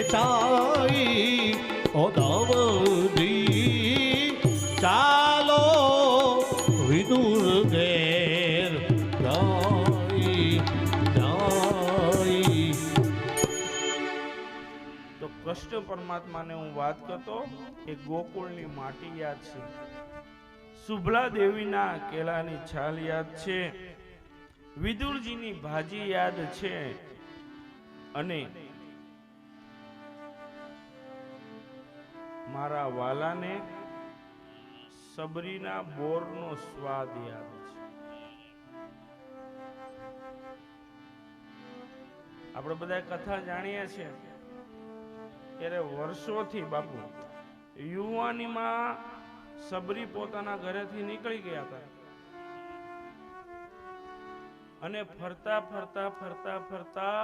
વેચાઈ ઓ દામજી ચાલો વિદુર ઘેર કૃષ્ણ પરમાત્માને હું વાત કરતો કે ગોકુળની માટી યાદ છે. શુભલા દેવીના કેળાની છાલ યાદ છે. વિદુરજીની ભાજી યાદ છે. અને મારા વાલાને સબરીના બોરનો સ્વાદ યાદ છે. આપણે બધા કથા જાણીએ છીએ ત્યારે વર્ષોથી બાપુ, યુવાનીમાં સબરી પોતાના ઘરેથી નીકળી ગયા હતા. અને ફરતા ફરતા ફરતા ફરતા